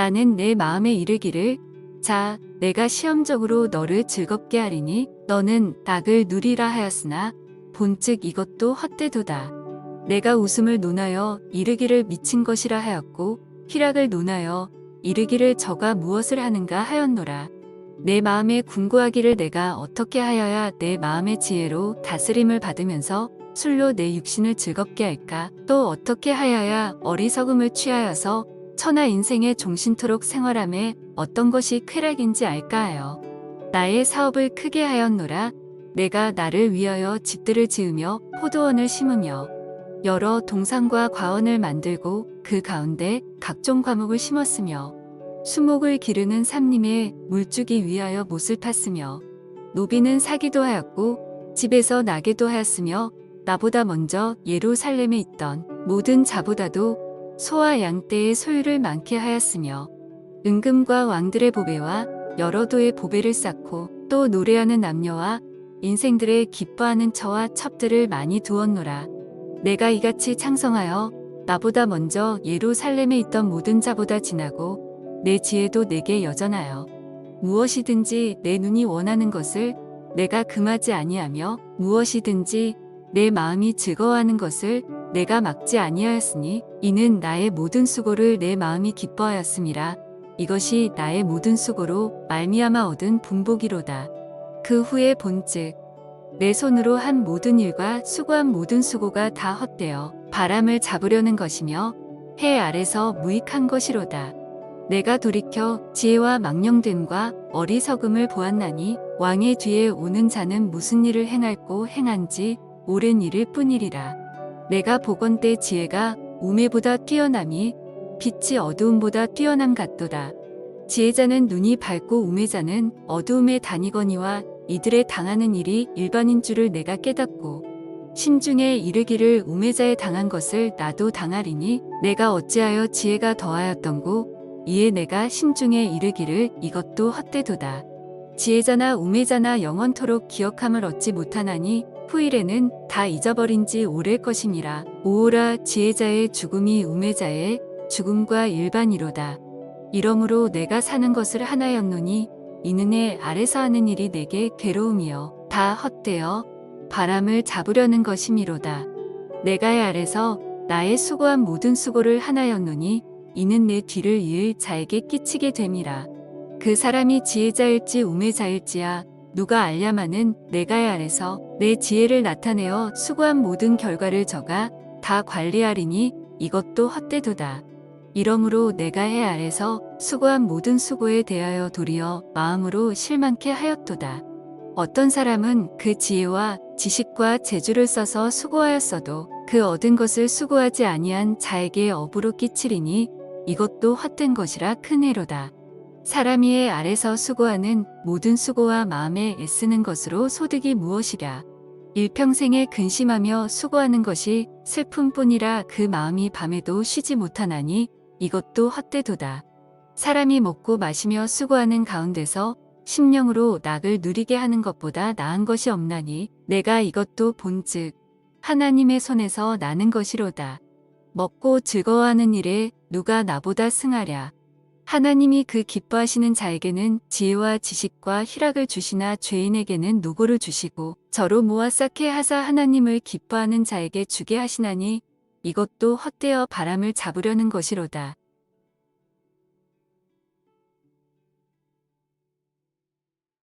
나는 내 마음에 이르기를 자 내가 시험적으로 너를 즐겁게 하리니 너는 낙을 누리라 하였으나 본즉 이것도 헛되도다. 내가 웃음을 논하여 이르기를 미친 것이라 하였고 희락을 논하여 이르기를 저가 무엇을 하는가 하였노라. 내 마음에 궁구하기를 내가 어떻게 하여야 내 마음의 지혜로 다스림을 받으면서 술로 내 육신을 즐겁게 할까? 또 어떻게 하여야 어리석음을 취하여서 천하 인생의 종신토록 생활함에 어떤 것이 쾌락인지 알까 하여 나의 사업을 크게 하였노라. 내가 나를 위하여 집들을 지으며 포도원을 심으며 여러 동산과 과원을 만들고 그 가운데 각종 과목을 심었으며 수목을 기르는 삼림에 물주기 위하여 못을 팠으며 노비는 사기도 하였고 집에서 나게도 하였으며 나보다 먼저 예루살렘에 있던 모든 자보다도 소와 양떼의 소유를 많게 하였으며 은금과 왕들의 보배와 여러 도의 보배를 쌓고 또 노래하는 남녀와 인생들의 기뻐하는 처와 첩들을 많이 두었노라. 내가 이같이 창성하여 나보다 먼저 예루살렘에 있던 모든 자보다 지나고 내 지혜도 내게 여전하여 무엇이든지 내 눈이 원하는 것을 내가 금하지 아니하며 무엇이든지 내 마음이 즐거워하는 것을 내가 막지 아니하였으니 이는 나의 모든 수고를 내 마음이 기뻐하였음이라 이것이 나의 모든 수고로 말미암아 얻은 분복이로다. 그 후에 본즉 내 손으로 한 모든 일과 수고한 모든 수고가 다 헛되어 바람을 잡으려는 것이며 해 아래서 무익한 것이로다. 내가 돌이켜 지혜와 망령됨과 어리석음을 보았나니 왕의 뒤에 오는 자는 무슨 일을 행할고 행한지 옳은 일을 뿐이리라. 내가 보건대 지혜가 우매보다 뛰어남이 빛이 어두움보다 뛰어남 같도다. 지혜자는 눈이 밝고 우매자는 어두움에 다니거니와 이들의 당하는 일이 일반인 줄을 내가 깨닫고 신중에 이르기를 우매자에 당한 것을 나도 당하리니 내가 어찌하여 지혜가 더하였던고 이에 내가 신중에 이르기를 이것도 헛되도다. 지혜자나 우매자나 영원토록 기억함을 얻지 못하나니 후일에는 다 잊어버린 지 오래일 것이니라. 오오라 지혜자의 죽음이 우매자의 죽음과 일반이로다. 이러므로 내가 사는 것을 하나였노니 이는 해 아래서 하는 일이 내게 괴로움이여 다 헛되어 바람을 잡으려는 것이미로다. 내가 해 아래서 나의 수고한 모든 수고를 하나였노니 이는 내 뒤를 이을 자에게 끼치게 됨이라. 그 사람이 지혜자일지 우매자일지야 누가 알냐마는 내가의 아래서 내 지혜를 나타내어 수고한 모든 결과를 저가 다 관리하리니 이것도 헛되도다. 이러므로 내가 해 아래서 수고한 모든 수고에 대하여 도리어 마음으로 실망케 하였도다. 어떤 사람은 그 지혜와 지식과 재주를 써서 수고하였어도 그 얻은 것을 수고하지 아니한 자에게 업으로 끼치리니 이것도 헛된 것이라 큰 해로다. 사람이 해 아래서 수고하는 모든 수고와 마음에 애쓰는 것으로 소득이 무엇이랴. 일평생에 근심하며 수고하는 것이 슬픔뿐이라 그 마음이 밤에도 쉬지 못하나니 이것도 헛되도다. 사람이 먹고 마시며 수고하는 가운데서 심령으로 낙을 누리게 하는 것보다 나은 것이 없나니 내가 이것도 본즉 하나님의 손에서 나는 것이로다. 먹고 즐거워하는 일에 누가 나보다 승하랴. 하나님이 그 기뻐하시는 자에게는 지혜와 지식과 희락을 주시나 죄인에게는 노고를 주시고 저로 모아 쌓게 하사 하나님을 기뻐하는 자에게 주게 하시나니 이것도 헛되어 바람을 잡으려는 것이로다.